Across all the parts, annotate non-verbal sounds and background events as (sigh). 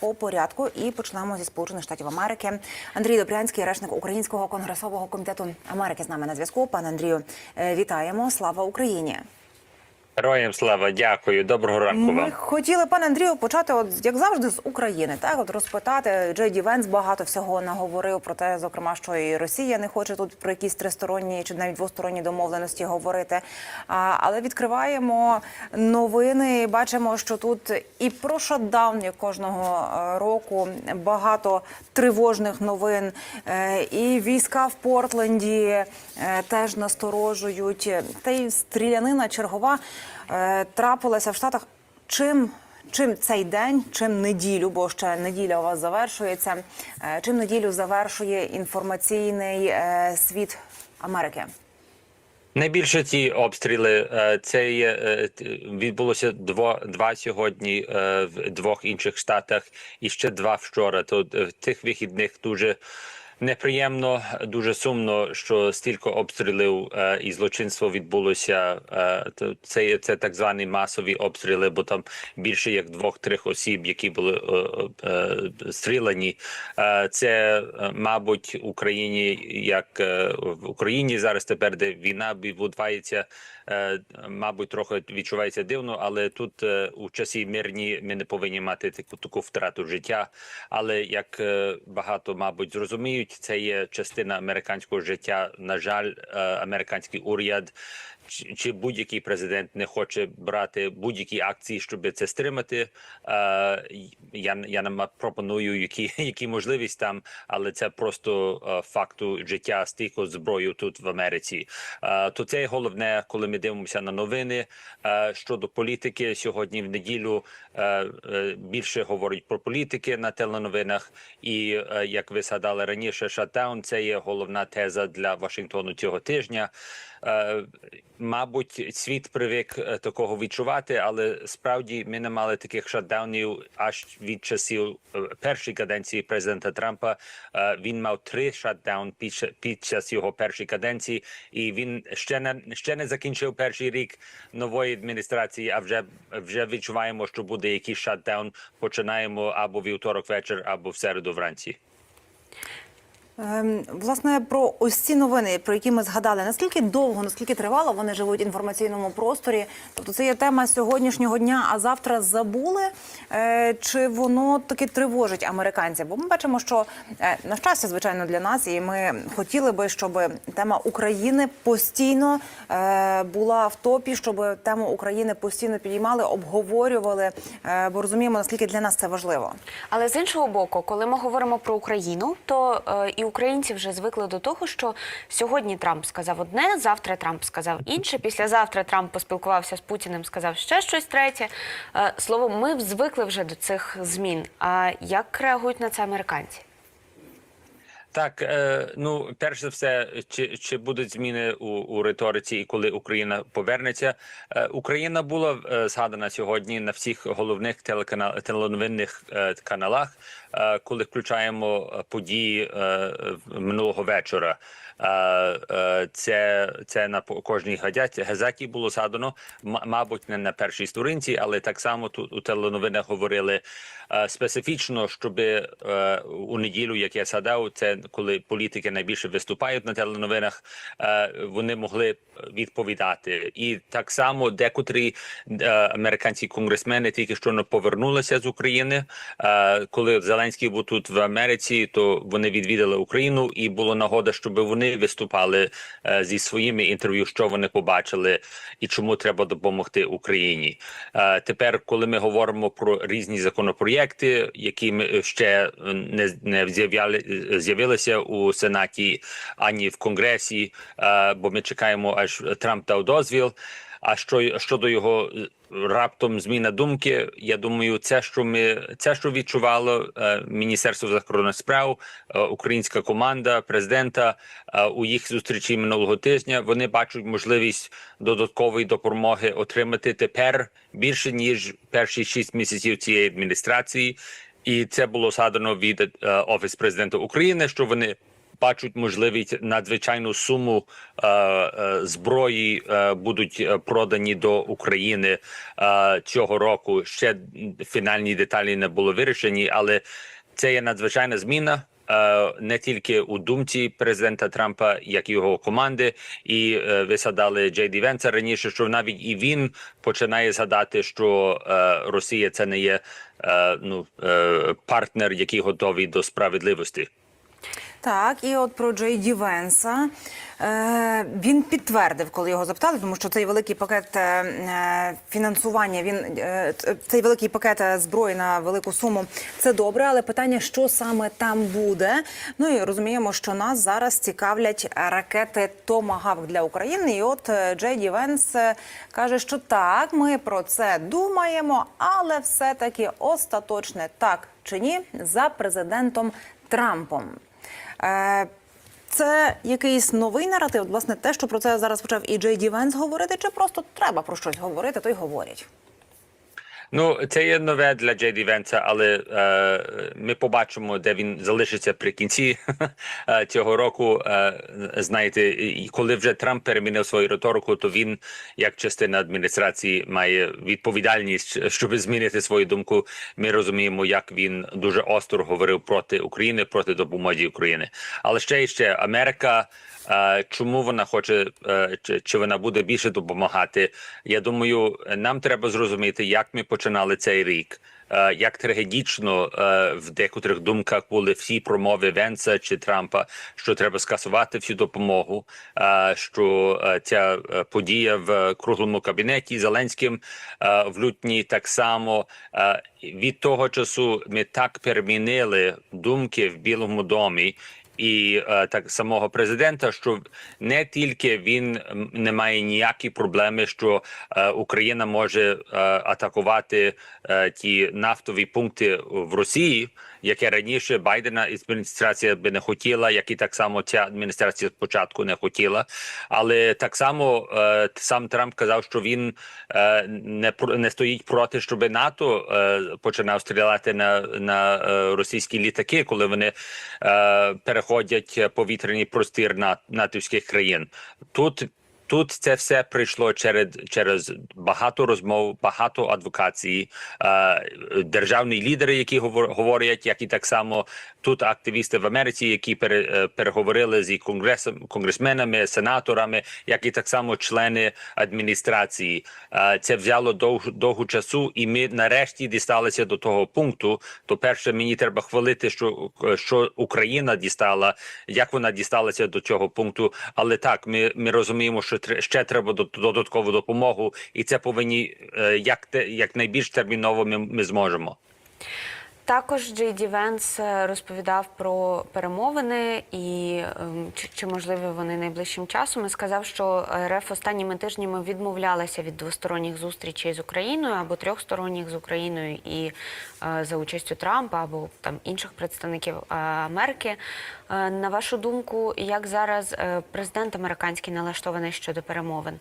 По порядку і почнемо зі Сполучених Штатів Америки. Андрій Добрянський, речник Українського конгресового комітету Америки, з нами на зв'язку. Пане Андрію, е, вітаємо! Слава Україні! Героям слава, дякую. Доброго ранку Ми хотіли, пане Андрію, почати, от як завжди, з України. Так, от розпитати Джей Ді Венс багато всього наговорив про те, зокрема, що і Росія не хоче тут про якісь тристоронні чи навіть двосторонні домовленості говорити. А, але відкриваємо новини. і Бачимо, що тут і про шатдаун як кожного е, року багато тривожних новин. Е, І війська в Портленді е, теж насторожують. Та й стрілянина чергова трапилася в Штатах. Чим чим цей день, чим неділю, бо ще неділя у вас завершується. е, Чим неділю завершує інформаційний е, світ Америки? Найбільше ці обстріли е, це є, е, відбулося дво, два сьогодні е, в двох інших штатах і ще два вчора. То е, в тих вихідних дуже неприємно, дуже сумно, що стільки обстрілів е, і злочинство відбулося. Е, це це так звані масові обстріли, бо там більше як двох-трьох осіб, які були е, е, стріляні. Е, це, е, мабуть, Україні, як е, в Україні зараз тепер, де війна відбувається, е, мабуть, трохи відчувається дивно, але тут е, у часі мирні ми не повинні мати таку таку втрату життя. Але як е, багато, мабуть, зрозуміють, це є частина американського життя. На жаль, е, американський уряд. Чи, чи будь-який президент не хоче брати будь-які акції, щоб це стримати? Е, я я нам пропоную які, які можливість там, але це просто е, факту життя стільки зброю тут в Америці. Е, то це головне, коли ми дивимося на новини е, щодо політики. Сьогодні в неділю е, е, більше говорять про політики на теленовинах, і е, як ви згадали раніше, шатдаун – це є головна теза для Вашингтону цього тижня. Е, Мабуть, світ привик е, такого відчувати, але справді ми не мали таких шатдаунів аж від часів е, першої каденції президента Трампа. Е, Він мав три шатдаун під, під час його першої каденції, і він ще не ще не закінчив перший рік нової адміністрації. А вже вже відчуваємо, що буде якийсь шатдаун. Починаємо або вівторок вечір, або в середу вранці. Ем, Власне, про ось ці новини, про які ми згадали, наскільки довго, наскільки тривало вони живуть в інформаційному просторі? Тобто це є тема сьогоднішнього дня, а завтра забули? Е, Чи воно таки тривожить американців? Бо ми бачимо, що е, на щастя, звичайно, для нас, і ми хотіли би, щоб тема України постійно е, була в топі, щоб тему України постійно підіймали, обговорювали, бо розуміємо, наскільки для нас це важливо. Але з іншого боку, коли ми говоримо про Україну, то і українці вже звикли до того, що сьогодні Трамп сказав одне, завтра Трамп сказав інше. Післязавтра Трамп поспілкувався з Путіним, сказав ще щось третє. Е, словом, ми звикли вже до цих змін. А як реагують на це американці? Так, е, ну перш за все, чи, чи будуть зміни у, у риториці, і коли Україна повернеться? Е, Україна була е, згадана сьогодні на всіх головних телеканал теленовинних каналах, коли включаємо події минулого вечора. Е, Це це на кожній газеті було згадано. Мабуть, не на першій сторінці, але так само тут у теленовинах говорили е, специфічно, щоб е, у неділю, як я згадав, це коли політики найбільше виступають на теленовинах, вони могли відповідати. І так само декотрі американські конгресмени тільки що не повернулися з України. Коли Зеленський був тут в Америці, то вони відвідали Україну, і було нагода, щоб вони виступали е, зі своїми інтерв'ю, що вони побачили, і чому треба допомогти Україні. Е, Тепер, коли ми говоримо про різні законопроєкти, які ми ще не, не з'явилися у сенаті ані в конгресі, е, бо ми чекаємо, аж Трамп дав дозвіл. А що щодо його е, раптом зміна думки, я думаю, це що ми це, що відчувало е, Міністерство закордонних справ, е, українська команда президента у їх зустрічі минулого тижня. Вони бачать можливість додаткової допомоги отримати тепер більше ніж перші шість місяців цієї адміністрації. І це було згадано від офіс президента України, що вони бачать можливість надзвичайну суму е, е, зброї е, будуть продані до України цього року. Ще фінальні деталі не було вирішені, але це є надзвичайна зміна. Не тільки у думці президента Трампа, як і його команди, і ви згадали Джей Ді Венса раніше, що навіть і він починає згадати, що Росія це не є ну е, партнер, який готовий до справедливості. Так, і от про Джей Ді Венса е, він підтвердив, коли його запитали, тому що цей великий пакет е, е, фінансування, він цей великий пакет зброї на велику суму це добре, але питання, що саме там буде. Ну і розуміємо, що нас зараз цікавлять ракети Томагавк для України. І от Джей Ді Венс каже, що так, ми про це думаємо, але все-таки остаточне так чи ні за президентом Трампом. Е, Це якийсь новий наратив, власне, те, що про це зараз почав і Джей Ді Венс говорити, чи просто треба про щось говорити, то й говорять. Ну, це є нове для Джейді Венса, але е, ми побачимо, де він залишиться при кінці (laughs) е, цього року. Е, знаєте, і коли вже Трамп перемінив свою риторику, то він, як частина адміністрації, має відповідальність, щоб змінити свою думку. Ми розуміємо, як він дуже остро говорив проти України, проти допомоги України. Але ще і ще Америка. Чому вона хоче е, чи, вона буде більше допомагати? Я думаю, нам треба зрозуміти, як ми починали цей рік. е, Як трагедічно е, в декотрих думках були всі промови Венса чи Трампа, що треба скасувати всю допомогу, що ця подія в круглому кабінеті Зеленським в лютні так само від того часу ми так перемінили думки в Білому домі і е, так самого президента, що не тільки він не має ніякі проблеми, що е, Україна може е, атакувати ті нафтові пункти в Росії, яке раніше Байдена адміністрація би не хотіла, як і так само ця адміністрація спочатку не хотіла. Але так само е, сам Трамп казав, що він е, не не стоїть проти, щоб НАТО е, починав стріляти на, на е, російські літаки, коли вони е, переходять повітряний простір на натівських країн. Тут Тут це все прийшло через через багато розмов, багато адвокації, е, державні лідери, які говор- говорять, як і так само тут активісти в Америці, які пере, е, переговорили з конгресом, конгресменами, сенаторами, як і так само члени адміністрації. Е, це взяло довгу довгу часу, і ми нарешті дісталися до того пункту. То перше, мені треба хвалити, що, що Україна дістала, як вона дісталася до цього пункту. Але так, ми, ми розуміємо, що тре- ще треба до- додаткову допомогу, і це повинні е, як те як найбільш терміново ми, ми зможемо. Також Джей Ді Венс е, розповідав про перемовини і ем, чи, чи можливі вони найближчим часом. І сказав, що РФ останніми тижнями відмовлялася від двосторонніх зустрічей з Україною або трьохсторонніх з Україною і е, за участю Трампа або там інших представників е, Америки. На вашу думку, як зараз президент американський налаштований щодо перемовин?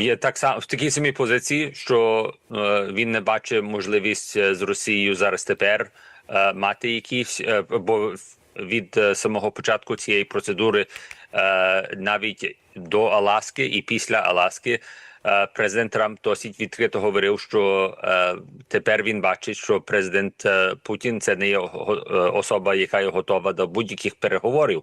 Є так само в такій самій позиції, що е, він не бачить можливість е, з Росією зараз тепер е, мати якісь, е, бо від е, самого початку цієї процедури, е, навіть до Аласки і після Аласки. е, Президент Трамп досить відкрито говорив, що е, тепер він бачить, що президент Путін це не є особа, яка є готова до будь-яких переговорів.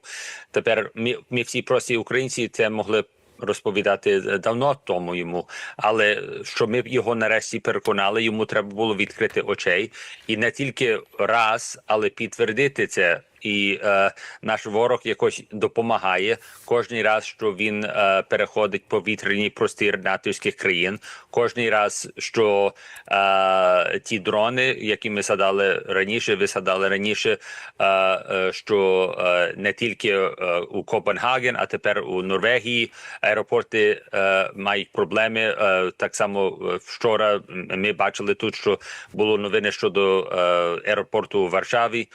Тепер ми, ми всі прості українці це могли розповідати давно тому йому, але що ми його нарешті переконали, йому треба було відкрити очей і не тільки раз, але підтвердити це. І е, наш ворог якось допомагає кожен раз, що він е, переходить повітряний простір натівських країн. Кожний раз, що е, ті дрони, які ми садали раніше, ви садали раніше, е, е, що е, не тільки е, у Копенгаген, а тепер у Норвегії аеропорти е, мають проблеми. Е, так само е, вчора ми бачили тут, що було новини щодо е, аеропорту у Варшаві.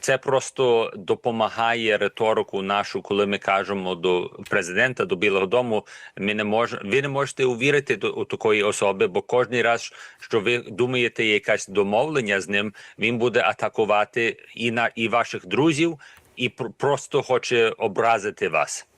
Це просто допомагає риторику нашу, коли ми кажемо до президента, до Білого Дому. Ми не мож, ви не можете увірити до у такої особи, бо кожен раз, що ви думаєте, якась домовлення з ним, він буде атакувати і на і ваших друзів, і пр- просто хоче образити вас.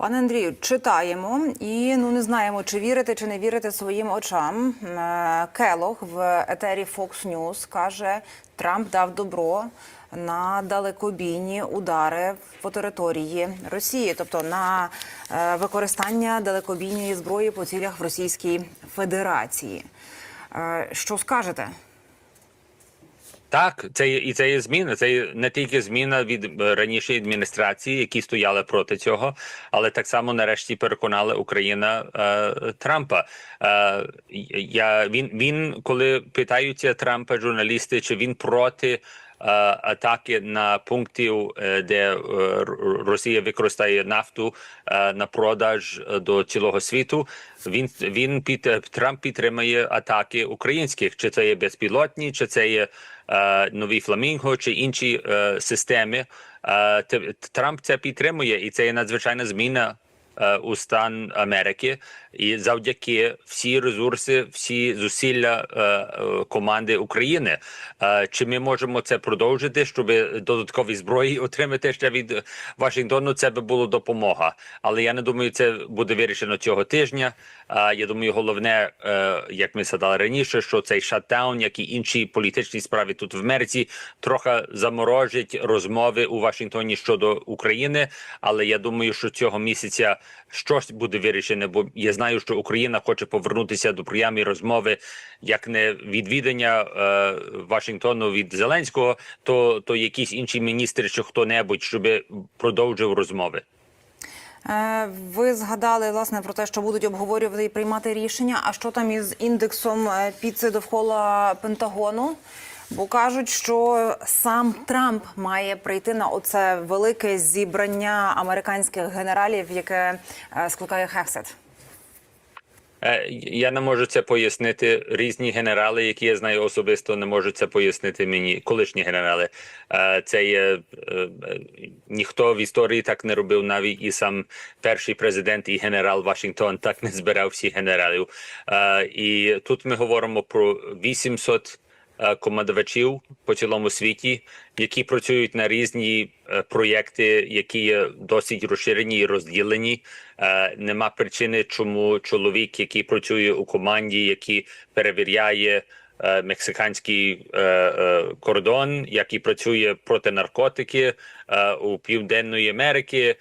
Пане Андрію, читаємо і ну не знаємо, чи вірити, чи не вірити своїм очам. Е, Келох в етері Fox News каже, Трамп дав добро на далекобійні удари по території Росії, тобто на е, використання далекобійної зброї по цілях в Російській Федерації. Е, Що скажете? Так, це є і це є зміна. Це не тільки зміна від ранішої адміністрації, які стояли проти цього, але так само нарешті переконала Україна е, Трампа. Е, я він він коли питаються Трампа журналісти, чи він проти. Е, Атаки на пунктів, е, де е, Росія використає нафту на продаж до цілого світу. Він він під Трамп підтримує атаки українських, чи це є безпілотні, чи це є нові фламінго, чи інші системи. Трамп це підтримує, і це є надзвичайна зміна у стан Америки. І завдяки всі ресурси, всі зусилля е, е, команди України. Е, чи ми можемо це продовжити, щоб додаткові зброї (laughs) отримати ще від Вашингтону? Це би було допомога. Але я не думаю, це буде вирішено цього тижня. Е, я думаю, головне, е, як ми сказали раніше, що цей шатдаун, як і інші політичні справи тут в Америці, трохи заморожить розмови у Вашингтоні щодо України. Але я думаю, що цього місяця щось буде вирішене, бо я знаю, що Україна хоче повернутися до прямої розмови, як не відвідання е, Вашингтону від Зеленського, то, то якісь інші міністри чи хто-небудь, щоб продовжив розмови. Е, Ви згадали власне про те, що будуть обговорювати і приймати рішення. А що там із індексом е, піци довкола Пентагону? Бо кажуть, що сам Трамп має прийти на оце велике зібрання американських генералів, яке е, скликає Хексет. Е, Я не можу це пояснити. Різні генерали, які я знаю особисто, не можуть це пояснити мені. Колишні генерали. Е, Це є е, ніхто в історії так не робив. Навіть і сам перший президент і генерал Вашингтон так не збирав всіх генералів. І тут ми говоримо про 800 е, командувачів по цілому світі, які працюють на різні е, проєкти, які є досить розширені і розділені. Е, Нема причини, чому чоловік, який працює у команді, який перевіряє е, мексиканський е, е, кордон, який працює проти наркотики е, у Південної Америки.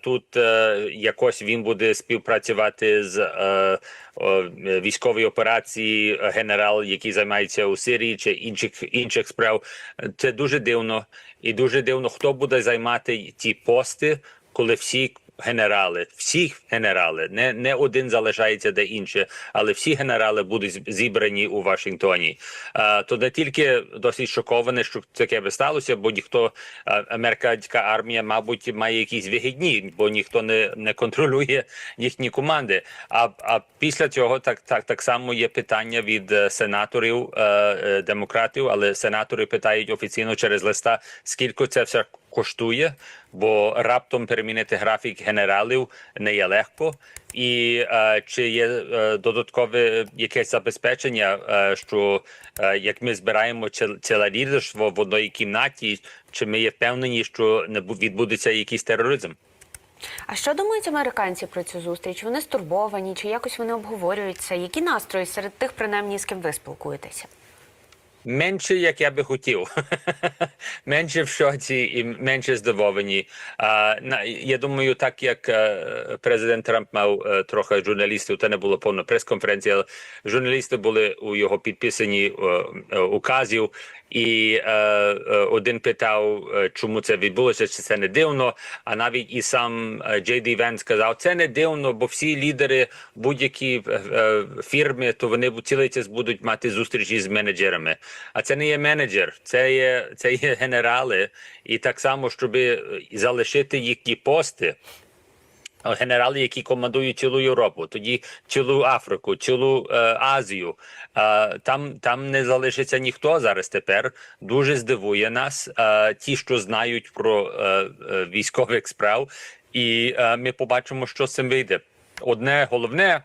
Тут е, якось він буде співпрацювати з е, військової операції генерал, який займається у Сирії чи інших інших справ. Це дуже дивно, і дуже дивно, хто буде займати ті пости, коли всі генерали, всі генерали, не, не один залишається де інше, але всі генерали будуть зібрані у Вашингтоні. А, то не тільки досить шоковане, що таке би сталося, бо ніхто американська армія, мабуть, має якісь вигідні, бо ніхто не, не контролює їхні команди. А, а після цього так, так, так само є питання від е, сенаторів е, е, демократів, але сенатори питають офіційно через листа, скільки це все коштує, бо раптом перемінити графік генералів не є легко. І е, чи є е, додаткове якесь забезпечення, е, що е, як ми збираємо ціле лідерство в одній кімнаті, чи ми є впевнені, що не відбудеться якийсь тероризм? А що думають американці про цю зустріч? Вони стурбовані, чи якось вони обговорюють це? Які настрої серед тих, принаймні, з ким ви спілкуєтеся? Менше, як я би хотів, (laughs) менше в шоці і менше здивовані. Я думаю, так як е, президент Трамп мав е, трохи журналістів, це не було повна прес-конференція, але журналісти були у його підписані е, указів. І один питав, чому це відбулося, чи це не дивно. А навіть і сам Джей Ді Вен сказав, це не дивно, бо всі лідери будь-які фірми, то вони цілий час будуть мати зустрічі з менеджерами. А це не є менеджер, це є це є генерали. І так само, щоб залишити їхні пости. генерали, які командують цілу Європу, тоді цілу Африку, цілу е, Азію. Е, там, там не залишиться ніхто зараз. Тепер дуже здивує нас е, ті, що знають про е, е, військових справ, і е, ми побачимо, що з цим вийде. Одне головне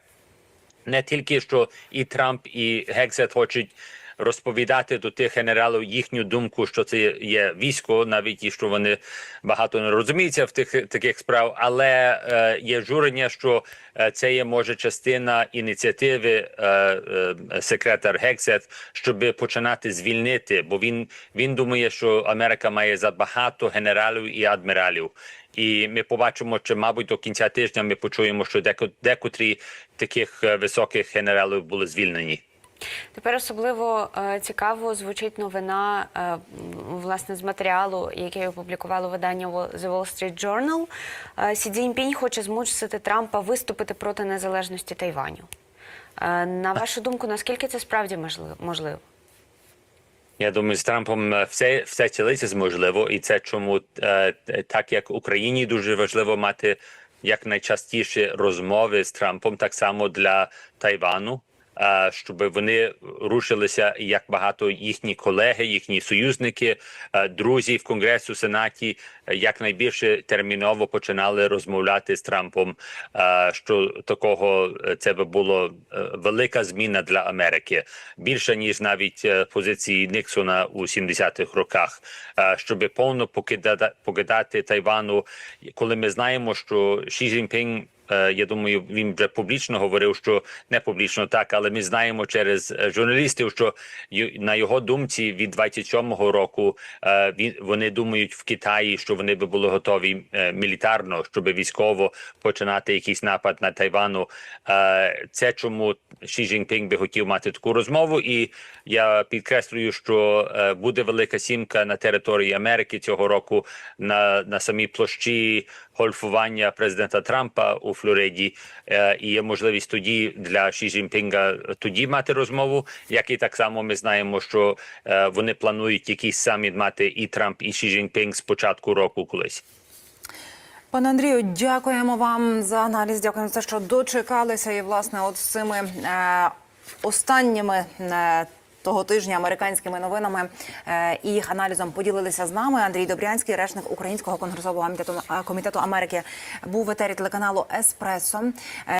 не тільки що і Трамп, і Гексет хочуть розповідати до тих генералів їхню думку, що це є військо, навіть і що вони багато не розуміються в тих таких справ, але е, є журення, що е, це є може частина ініціативи е, е, секретар Гексет, щоб починати звільнити, бо він, він думає, що Америка має забагато генералів і адміралів. І ми побачимо, чи мабуть до кінця тижня ми почуємо, що деко, декотрі таких е, високих генералів були звільнені. Тепер особливо е, цікаво звучить новина е, власне з матеріалу, який опублікувало видання The Wall Street Journal. Е, Сі Цзіньпінь хоче змусити Трампа виступити проти незалежності Тайваню. На вашу думку, наскільки це справді можливо? Я думаю, з Трампом все, все цілиться можливо, і це чому так як Україні дуже важливо мати якнайчастіше розмови з Трампом, так само для Тайвану. Е, Щоб вони рушилися, як багато їхні колеги, їхні союзники, е, друзі в Конгресу, Сенаті, е, якнайбільше терміново починали розмовляти з Трампом. Що такого це би було велика зміна для Америки, більше ніж навіть позиції Ніксона у 70-х роках, щоб повно покидати, покидати Тайвану, коли ми знаємо, що Ші Цзіньпін Е, Я думаю, він вже публічно говорив, що не публічно так, але ми знаємо через е, журналістів, що на його думці від 27-го року е, вони думають в Китаї, що вони би були готові е, мілітарно, щоб військово починати якийсь напад на Тайвану. Е, Це чому Ші Цзіньпін би хотів мати таку розмову, і я підкреслюю, що е, буде велика сімка на території Америки цього року на, на самій площі гольфування президента Трампа у Флориді. Е, І є можливість тоді для Ші Цзіньпінга тоді мати розмову. Як і так само ми знаємо, що е, вони планують якийсь саміт мати і Трамп, і Ші Цзіньпінг з початку року колись. Пане Андрію, дякуємо вам за аналіз. Дякуємо за те, що дочекалися. І власне, от з цими е, останніми. Е, того тижня американськими новинами е, і їх аналізом поділилися з нами. Андрій Добрянський, речник Українського конгресового комітету, комітету Америки, був в етері телеканалу Еспресо. Е,